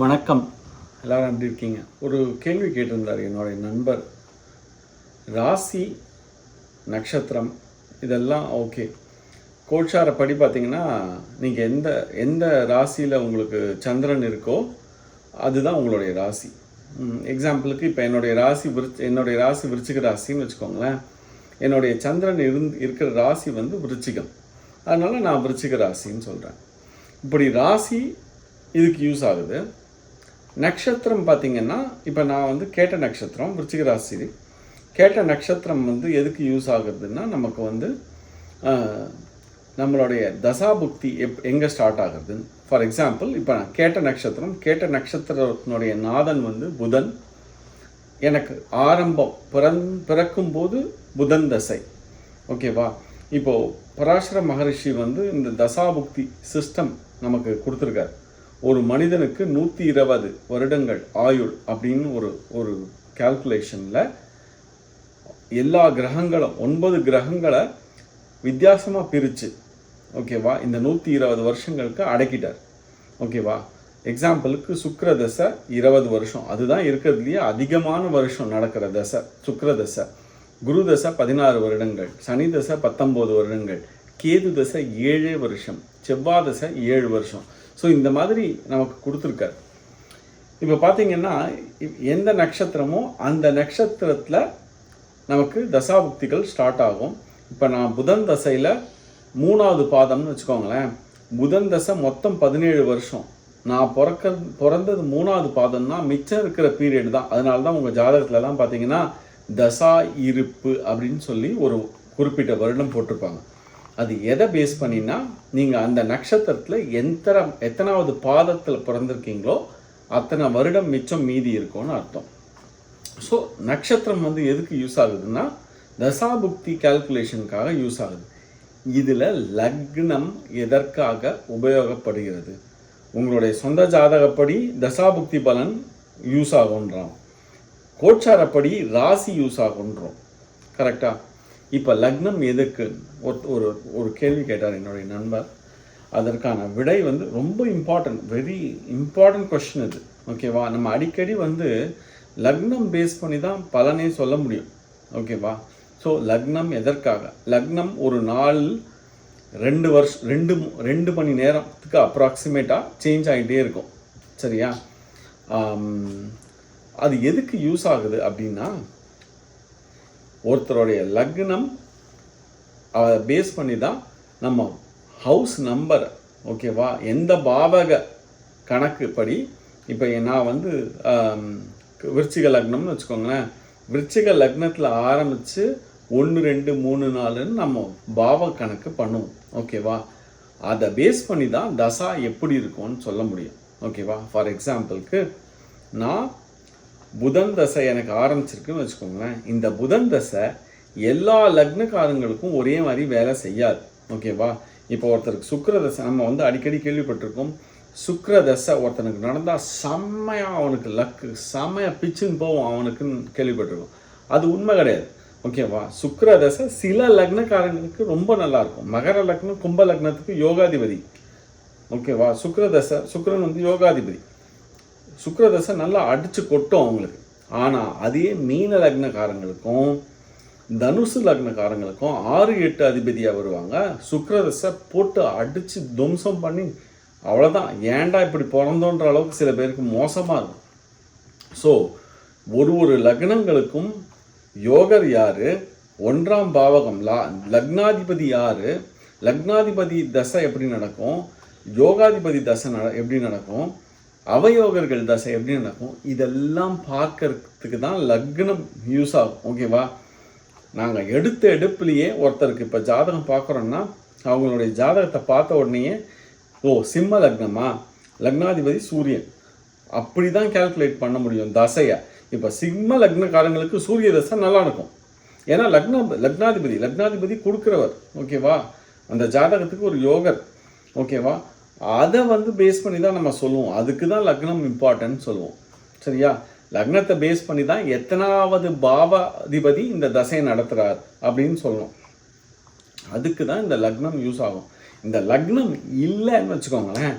வணக்கம். எல்லாரும் எப்படி இருக்கீங்க? ஒரு கேள்வி கேட்டிருந்தார் என்னுடைய நண்பர். ராசி நட்சத்திரம் இதெல்லாம் ஓகே கோட்சாரப்படி பார்த்தீங்கன்னா நீங்கள் எந்த எந்த ராசியில் உங்களுக்கு சந்திரன் இருக்கோ அதுதான் உங்களுடைய ராசி. எக்ஸாம்பிளுக்கு இப்போ என்னுடைய ராசி விருச்ச என்னுடைய ராசி விருச்சிக ராசின்னு வச்சுக்கோங்களேன். என்னுடைய சந்திரன் இருந் இருக்கிற ராசி வந்து விருச்சிகம். அதனால் நான் விருச்சிக ராசின்னு சொல்கிறேன் இப்படி ராசி இதுக்கு யூஸ் ஆகுது. நட்சத்திரம் பார்த்தீங்கன்னா இப்போ நான் வந்து கேட்ட நட்சத்திரம் விருச்சிக ராசி. கேட்ட நட்சத்திரம் வந்து எதுக்கு யூஸ் ஆகுதுன்னா நமக்கு வந்து நம்மளுடைய தசாபுக்தி எப் எங்கே ஸ்டார்ட் ஆகுதுன்னு ஃபார் எக்ஸாம்பிள் இப்போ நான் கேட்ட நட்சத்திரம் கேட்ட நட்சத்திரத்தினுடைய நாதன் வந்து புதன். எனக்கு ஆரம்பம் பிறந் பிறக்கும்போது புதன் தசை. ஓகேவா இப்போ பராசர மகரிஷி வந்து இந்த தசாபுக்தி சிஸ்டம் நமக்கு கொடுத்துருக்காரு. ஒரு மனிதனுக்கு நூற்றி இருபது வருடங்கள் ஆயுள் அப்படின்னு ஒரு ஒரு கால்குலேஷனில் எல்லா கிரகங்களும் ஒன்பது கிரகங்களை வித்தியாசமாக பிரித்து ஓகேவா இந்த நூற்றி இருபது வருஷங்களுக்கு அடக்கிட்டார். ஓகேவா எக்ஸாம்பிளுக்கு சுக்கர தசை இருபது வருஷம். அதுதான் இருக்கிறதுலையே அதிகமான வருஷம் நடக்கிற தசை சுக்கர தசை. குரு தசை பதினாறு வருடங்கள் சனி தசை பத்தொம்போது வருடங்கள் கேது தசை ஏழே வருஷம் செவ்வாய் தசை ஏழு வருஷம். ஸோ இந்த மாதிரி நமக்கு கொடுத்துருக்காரு. இப்போ பார்த்தீங்கன்னா எந்த நட்சத்திரமோ அந்த நட்சத்திரத்தில் நமக்கு தசாபுக்திகள் ஸ்டார்ட் ஆகும். இப்போ நான் புதன் தசையில் மூணாவது பாதம்னு வச்சுக்கோங்களேன். புதன் தசை மொத்தம் பதினேழு வருஷம். நான் பிறக்க பிறந்தது மூணாவது பாதம்னா மிச்சம் இருக்கிற பீரியட் தான். அதனால தான் உங்கள் ஜாதகத்துலலாம் பார்த்தீங்கன்னா தசா இருப்பு அப்படின்னு சொல்லி ஒரு குறிப்பிட்ட வருடம் போட்டிருப்பாங்க. அது எதை பேஸ் பண்ணினா நீங்கள் அந்த நட்சத்திரத்தில் எத்தனை எத்தனாவது பாதத்தில் பிறந்திருக்கீங்களோ அத்தனை வருடம் மிச்சம் மீதி இருக்கும்னு அர்த்தம். ஸோ நட்சத்திரம் வந்து எதுக்கு யூஸ் ஆகுதுன்னா தசாபுக்தி கால்குலேஷனுக்காக யூஸ் ஆகுது. இதில் லக்னம் எதற்காக உபயோகப்படுகிறது? உங்களுடைய சொந்த ஜாதகப்படி தசாபுக்தி பலன் யூஸ் ஆகுன்றான் கோச்சாரப்படி ராசி யூஸ் ஆகுன்றோம் கரெக்டாக இப்போ லக்னம் எதுக்கு? ஒரு ஒரு ஒரு கேள்வி கேட்டார் என்னுடைய நண்பர். அதற்கான விடை வந்து ரொம்ப இம்பார்ட்டன்ட் வெரி இம்பார்ட்டன்ட் கொஷின் இது. ஓகேவா நம்ம அடிக்கடி வந்து லக்னம் பேஸ் பண்ணி தான் பலனே சொல்ல முடியும். ஓகேவா ஸோ லக்னம் எதற்காக? லக்னம் ஒரு நாள் ரெண்டு வருஷம் ரெண்டு ரெண்டு மணி நேரத்துக்கு அப்ராக்சிமேட்டாக சேஞ்ச் ஆகிட்டே இருக்கும். சரியா? அது எதுக்கு யூஸ் ஆகுது அப்படின்னா ஒருத்தருடைய லக்னம் அதை பேஸ் பண்ணி தான் நம்ம ஹவுஸ் நம்பர் ஓகேவா எந்த பாவக கணக்குப்படி இப்போ நான் வந்து விருச்சிக லக்னம்னு வச்சுக்கோங்களேன். விருச்சிக லக்னத்தில் ஆரம்பித்து ஒன்று ரெண்டு மூணு நாலுன்னு நம்ம பாவ கணக்கு பண்ணுவோம். ஓகேவா அதை பேஸ் பண்ணி தான் தசா எப்படி இருக்கும்னு சொல்ல முடியும். ஓகேவா ஃபார் எக்ஸாம்பிளுக்கு நான் புதன் தசை எனக்கு ஆரம்பிச்சிருக்குன்னு வச்சுக்கோங்களேன். இந்த புதன் தசை எல்லா லக்னக்காரங்களுக்கும் ஒரே மாதிரி வேலை செய்யாது. ஓகேவா? இப்போ ஒருத்தருக்கு சுக்கர தசை நம்ம வந்து அடிக்கடி கேள்விப்பட்டிருக்கோம். சுக்கர தசை ஒருத்தனுக்கு நடந்தால் செம்மையாக அவனுக்கு லக்கு செம்மையாக பிச்சுன்னு போவோம் அவனுக்குன்னு கேள்விப்பட்டிருக்கோம். அது உண்மை கிடையாது. ஓகேவா? சுக்கர தசை சில லக்னக்காரங்களுக்கு ரொம்ப நல்லாயிருக்கும் மகர லக்னம் கும்ப லக்னத்துக்கு யோகாதிபதி. ஓகேவா? சுக்கர தசை சுக்கரன் வந்து யோகாதிபதி. சுக்கரதசை நல்லா அடித்து கொட்டும் அவங்களுக்கு. ஆனால் அதே மீன லக்னக்காரங்களுக்கும் தனுசு லக்னக்காரங்களுக்கும் ஆறு எட்டு அதிபதியாக வருவாங்க. சுக்கரதசை போட்டு அடித்து துவம்சம் பண்ணி அவ்வளோதான் ஏன்டா இப்படி பிறந்தோன்ற அளவுக்கு சில பேருக்கு மோசமாக இருக்கும். ஸோ ஒரு ஒரு லக்னங்களுக்கும் யோகர் யார்? ஒன்றாம் பாவகம் லா லக்னாதிபதி யார்? லக்னாதிபதி தசை எப்படி நடக்கும்? யோகாதிபதி தசை நட எப்படி நடக்கும்? அவயோகர்கள் தசை எப்படி நடக்கும் இதெல்லாம் பார்க்கறதுக்கு தான் லக்னம் யூஸ் ஆகும். ஓகேவா நாங்கள் எடுத்த எடுப்புலையே ஒருத்தருக்கு இப்போ ஜாதகம் பார்க்குறோன்னா அவங்களுடைய ஜாதகத்தை பார்த்த உடனேயே ஓ சிம்ம லக்னமா? லக்னாதிபதி சூரியன். அப்படி தான் கேல்குலேட் பண்ண முடியும் தசையை. இப்போ சிம்ம லக்னக்காரங்களுக்கு சூரிய தசை நல்லா இருக்கும். ஏன்னா லக்ன லக்னாதிபதி லக்னாதிபதி கொடுக்குறவர். ஓகேவா அந்த ஜாதகத்துக்கு ஒரு யோகர். ஓகேவா அதை வந்து பேஸ் பண்ணி தான் நம்ம சொல்லுவோம். அதுக்கு தான் லக்னம் இம்பார்ட்டன்ட் சொல்லுவோம். சரியா? லக்னத்தை பேஸ் பண்ணி தான் எத்தனாவது பாவாதிபதி இந்த தசையை நடத்துகிறார் அப்படின்னு சொல்லணும் அதுக்கு தான் இந்த லக்னம் யூஸ் ஆகும். இந்த லக்னம் இல்லைன்னு வச்சுக்கோங்களேன்.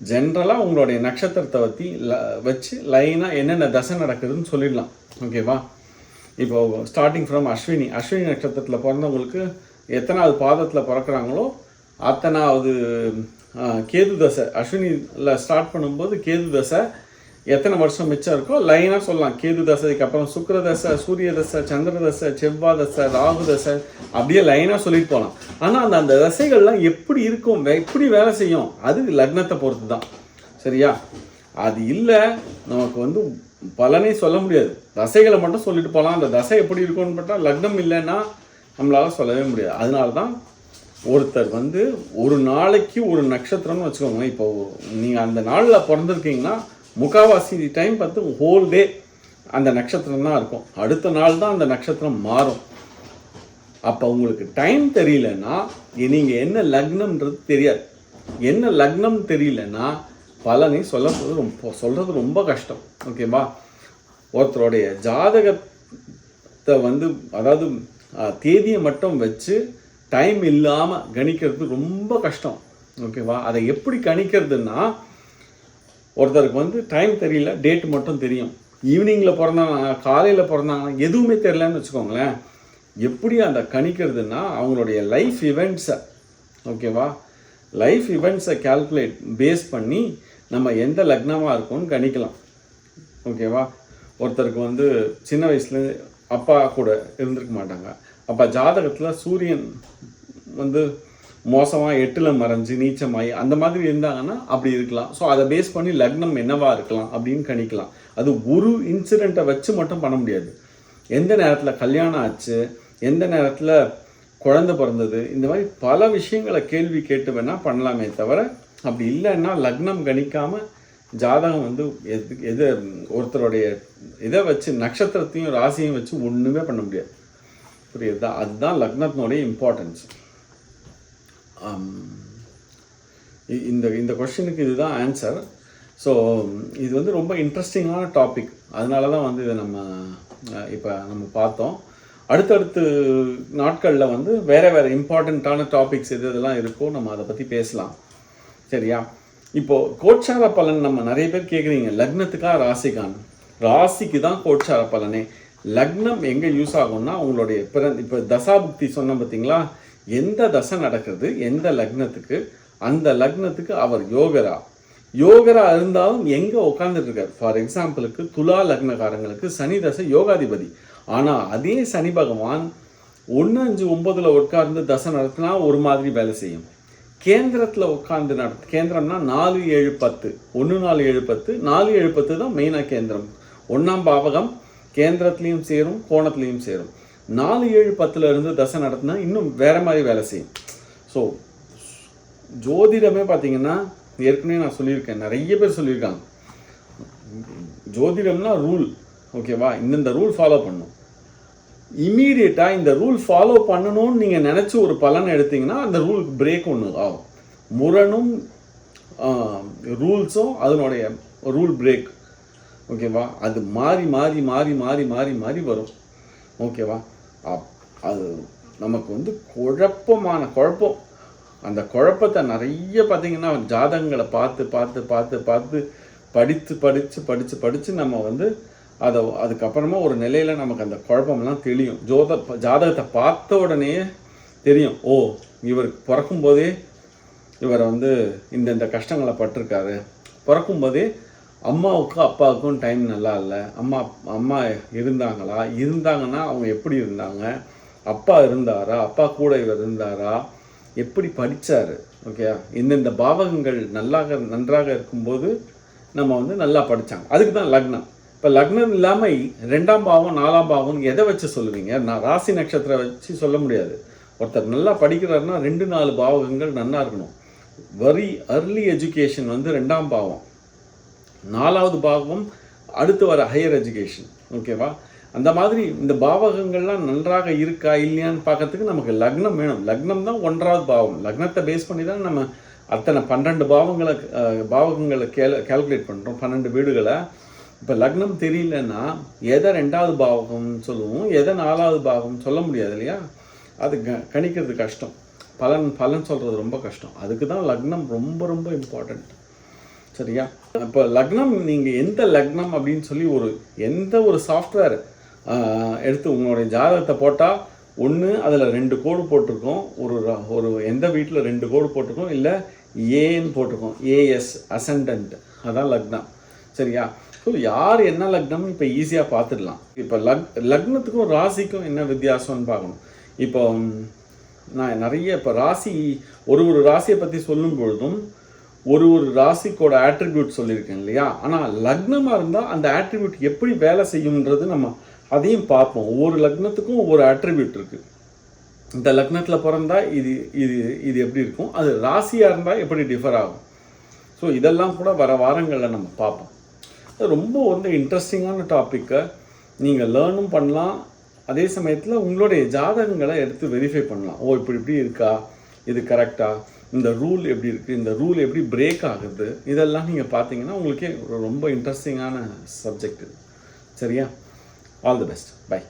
ஜென்ரலாக உங்களுடைய நட்சத்திரத்தை பற்றி ல வச்சு லைனாக என்னென்ன தசை நடக்குதுன்னு சொல்லிடலாம். ஓகேவா இப்போ ஸ்டார்டிங் ஃப்ரம் அஸ்வினி. அஸ்வினி நட்சத்திரத்தில் பிறந்தவங்களுக்கு எத்தனாவது பாதத்தில் பிறக்கிறாங்களோ அத்தனாவது கேது தசை. அஸ்வினியில் ஸ்டார்ட் பண்ணும்போது கேது தசை எத்தனை வருஷம் மிச்சம் இருக்கோ லைனாக சொல்லலாம். கேது தசைக்கு அப்புறம் சுக்கர தசை சூரிய தசை சந்திர தசை செவ்வாய் தசை ராகு தசை அப்படியே லைனாக சொல்லிட்டு போகலாம் ஆனால் அந்த அந்த தசைகள்லாம் எப்படி இருக்கும் வே- எப்படி வேலை செய்யும் அது லக்னத்தை பொறுத்து தான் சரியா? அது இல்லை நமக்கு வந்து பலனே சொல்ல முடியாது. தசைகளை மட்டும் சொல்லிட்டு போகலாம் அந்த தசை எப்படி இருக்கும்னு பார்த்தா லக்னம் இல்லைன்னா நம்மளால் சொல்லவே முடியாது. அதனால தான் ஒருத்தர் வந்து ஒரு நாளைக்கு ஒரு நட்சத்திரம்னு வச்சுக்கோங்க இப்போ நீங்கள் அந்த நாளில் பிறந்திருக்கீங்கன்னா முக்காவாசி டைம் பார்த்து ஹோல் டே அந்த நட்சத்திரம் தான் இருக்கும். அடுத்த நாள் தான் அந்த நட்சத்திரம் மாறும். அப்போ உங்களுக்கு டைம் தெரியலன்னா நீங்கள் என்ன லக்னம்ன்றது தெரியாது. என்ன லக்னம் தெரியலன்னா பலனை சொல்ல ரொம்ப சொல்கிறது ரொம்ப கஷ்டம். ஓகேவா ஒருத்தருடைய ஜாதகத்தை வந்து அதாவது தேதியை மட்டும் வச்சு டைம் இல்லாமல் கணிக்கிறது ரொம்ப கஷ்டம். ஓகேவா அதை எப்படி கணிக்கிறதுன்னா ஒருத்தருக்கு வந்து டைம் தெரியல டேட் மட்டும் தெரியும். ஈவினிங்கில் பிறந்தாங்க காலையில் பிறந்தாங்கன்னா எதுவுமே தெரியலன்னு வச்சுக்கோங்களேன். எப்படி அந்த கணிக்கிறதுனா அவங்களுடைய லைஃப் இவெண்ட்ஸை ஓகேவா லைஃப் இவெண்ட்ஸை கால்குலேட் பேஸ் பண்ணி நம்ம எந்த லக்னமாக இருக்கோம்னு கணிக்கலாம். ஓகேவா ஒருத்தருக்கு வந்து சின்ன வயசுல அப்பா கூட இருந்திருக்க மாட்டாங்க. அப்போ ஜாதகத்தில் சூரியன் வந்து மோசமாக எட்டில் மறைஞ்சு நீச்சமாயி அந்த மாதிரி இருந்தாங்கன்னா அப்படி இருக்கலாம். ஸோ அதை பேஸ் பண்ணி லக்னம் என்னவா இருக்கலாம் அப்படின்னு கணிக்கலாம். அது ஒரு இன்சிடெண்ட்டை வச்சு மட்டும் பண்ண முடியாது. எந்த நேரத்தில் கல்யாணம் ஆச்சு எந்த நேரத்தில் குழந்த பிறந்தது இந்த மாதிரி பல விஷயங்களை கேள்வி கேட்டு வேணால் பண்ணலாமே தவிர அப்படி இல்லைன்னா லக்னம் கணிக்காமல் ஜாதகம் வந்து எது எது ஒருத்தருடைய இதை வச்சு நட்சத்திரத்தையும் ராசியையும் வச்சு ஒன்றுமே பண்ண முடியாது. புரியுதா? அதுதான் லக்னத்தினுடைய um, இம்பார்ட்டன்ஸ் இந்த இந்த கொஷனுக்கு இதுதான் ஆன்சர் ஸோ இது வந்து ரொம்ப இன்ட்ரெஸ்டிங்கான டாபிக் அதனால தான் வந்து இதை நம்ம இப்போ நம்ம பார்த்தோம். அடுத்தடுத்து நாட்களில் வந்து வேறு வேறு இம்பார்ட்டண்ட்டான டாபிக்ஸ் எது இதெல்லாம் இருக்கோ நம்ம அதை பற்றி பேசலாம். சரியா? இப்போ கோட்சார பலன் நம்ம நிறைய பேர் கேட்குறீங்க லக்னத்துக்கா ராசிக்கான் ராசிக்கு தான் கோட்சார பலனே. லக்னம் எங்கே யூஸ் ஆகும்னா உங்களுடைய பிறந்த இப்போ தசாபுக்தி சொன்னோம் பார்த்தீங்களா எந்த தசை நடக்குது எந்த லக்னத்துக்கு அந்த லக்னத்துக்கு அவர் யோகரா. யோகரா இருந்தாலும் எங்கே உட்காந்துட்ருக்கார் ஃபார் எக்ஸாம்பிளுக்கு துலா லக்னக்காரங்களுக்கு சனி தசை யோகாதிபதி. ஆனால் அதே சனி பகவான் ஒன்று அஞ்சு ஒம்பதில் உட்கார்ந்து தசை நடத்தினா ஒரு மாதிரி வேலை செய்யும். கேந்திரத்தில் உட்கார்ந்து நடத்து கேந்திரம்னா நாலு ஏழு பத்து. ஒன்று நாலு ஏழு பத்து நாலு ஏழு பத்து தான் மெயினாக கேந்திரம். ஒன்றாம் பாவகம் கேந்திரத்துலேயும் சேரும் கோணத்துலேயும் சேரும். நாலு ஏழு பத்தில் இருந்து தசை நடத்தினா இன்னும் வேறு மாதிரி வேலை செய்யும். ஸோ ஜோதிடமே பார்த்தீங்கன்னா ஏற்கனவே நான் சொல்லியிருக்கேன். நிறைய பேர் சொல்லியிருக்காங்க. ஜோதிடம்னா ரூல் ஓகேவா இந்தந்த ரூல் ஃபாலோ பண்ணும் இமீடியட்டாக இந்த ரூல் ஃபாலோ பண்ணணும்னு நீங்கள் நினச்சி ஒரு பலன் எடுத்தீங்கன்னா அந்த ரூலுக்கு பிரேக் ஒன்று ஆகும். முரணும் ரூல்ஸும் அதனுடைய ரூல் பிரேக் ஓகேவா அது மாறி மாறி மாறி மாறி மாறி மாறி வரும். ஓகேவா அப்- அது நமக்கு வந்து குழப்பமான குழப்பம். அந்த குழப்பத்தை நிறைய பார்த்தீங்கன்னா ஜாதகங்களை பார்த்து பார்த்து பார்த்து பார்த்து படித்து படித்து படித்து படித்து நம்ம வந்து அதை அதுக்கப்புறமா ஒரு நிலையில் நமக்கு அந்த குழப்பம்லாம் தெரியும் ஜோத ஜாதகத்தை பார்த்த உடனே தெரியும். ஓ இவர் பிறக்கும்போதே இவர் வந்து இந்த இந்த கஷ்டங்களை பட்டிருக்காரு. பிறக்கும்போதே அம்மாவுக்கும் அப்பாவுக்கும் டைம் நல்லா இல்லை. அம்மா அம்மா இருந்தாங்களா? இருந்தாங்கன்னா அவங்க எப்படி இருந்தாங்க? அப்பா இருந்தாரா? அப்பா கூட இவர் இருந்தாரா? எப்படி படித்தார் ஓகே இந்தந்த பாவகங்கள் நல்லாக நன்றாக இருக்கும்போது நம்ம வந்து நல்லா படித்தாங்க அதுக்கு தான் லக்னம். இப்போ லக்னம் இல்லாமல் ரெண்டாம் பாவம் நாலாம் பாவம் எதை வச்சு சொல்லுவீங்க? நான் ராசி நட்சத்திரம் வச்சு சொல்ல முடியாது. ஒருத்தர் நல்லா படிக்கிறாருன்னா ரெண்டு நாலு பாவகங்கள் நல்லா இருக்கணும். வெரி அர்லி எஜுகேஷன் வந்து ரெண்டாம் பாவம். நாலாவது பாவம் அடுத்து வர ஹையர் எஜுகேஷன் ஓகேவா அந்த மாதிரி இந்த பாவகங்கள்லாம் நன்றாக இருக்கா இல்லையான்னு பார்க்கறதுக்கு நமக்கு லக்னம் வேணும். லக்னம் தான் ஒன்றாவது பாவம். லக்னத்தை பேஸ் பண்ணி தான் நம்ம அத்தனை பன்னெண்டு பாவங்களை பாவகங்களை கேல கால்குலேட் பண்ணுறோம் பன்னெண்டு வீடுகளை. இப்போ லக்னம் தெரியலன்னா எதை ரெண்டாவது பாவகம்னு சொல்லுவோம் எதை நாலாவது பாவம் சொல்ல முடியாது இல்லையா? அது க கணிக்கிறது கஷ்டம். பலன் பலன் சொல்கிறது ரொம்ப கஷ்டம். அதுக்கு தான் லக்னம் ரொம்ப ரொம்ப இம்பார்ட்டண்ட் சரியா? இப்போ லக்னம் நீங்கள் எந்த லக்னம் அப்படின்னு சொல்லி ஒரு எந்த ஒரு சாஃப்ட்வேர் எடுத்து உங்களுடைய ஜாதகத்தை போட்டால் ஒன்று அதில் ரெண்டு கோடு போட்டிருக்கோம். ஒரு ஒரு எந்த வீட்டில் ரெண்டு கோடு போட்டிருக்கோம் இல்லை ஏன்னு போட்டிருக்கோம். ஏஎஸ் அசண்டன்ட் அதான் லக்னம். சரியா? ஸோ யார் என்ன லக்னம்? இப்போ ஈஸியாக பார்த்துடலாம் இப்போ லக் லக்னத்துக்கும் ராசிக்கும் என்ன வித்தியாசம்னு பார்க்கணும். இப்போ நான் நிறைய இப்போ ராசி ஒரு ஒரு ராசியை பற்றி சொல்லும் பொழுதும் ஒரு ஒரு ராசிக்கோட ஆட்ரிபியூட் சொல்லியிருக்கேன் இல்லையா? ஆனால் லக்னமாக இருந்தால் அந்த ஆட்ரிபியூட் எப்படி வேலை செய்யும்ன்றது நம்ம அதையும் பார்ப்போம். ஒவ்வொரு லக்னத்துக்கும் ஒவ்வொரு ஆட்ரிபியூட் இருக்குது இந்த லக்னத்தில் பிறந்தா இது இது இது எப்படி இருக்கும்? அது ராசியாக இருந்தால் எப்படி டிஃபர் ஆகும்? ஸோ இதெல்லாம் கூட வர வாரங்களில் நம்ம பார்ப்போம். அது ரொம்ப வந்து இன்ட்ரெஸ்டிங்கான டாப்பிக்கை நீங்கள் லேர்னும் பண்ணலாம். அதே சமயத்தில் உங்களுடைய ஜாதகங்களை எடுத்து வெரிஃபை பண்ணலாம். ஓ இப்படி இப்படி இருக்கா? இது கரெக்டாக இந்த ரூல் எப்படி இருக்குது இந்த ரூல் எப்படி பிரேக் ஆகுது இதெல்லாம் நீங்கள் பார்த்தீங்கன்னா உங்களுக்கே ரொம்ப இன்ட்ரெஸ்டிங்கான சப்ஜெக்ட் இது. சரியா? All the best by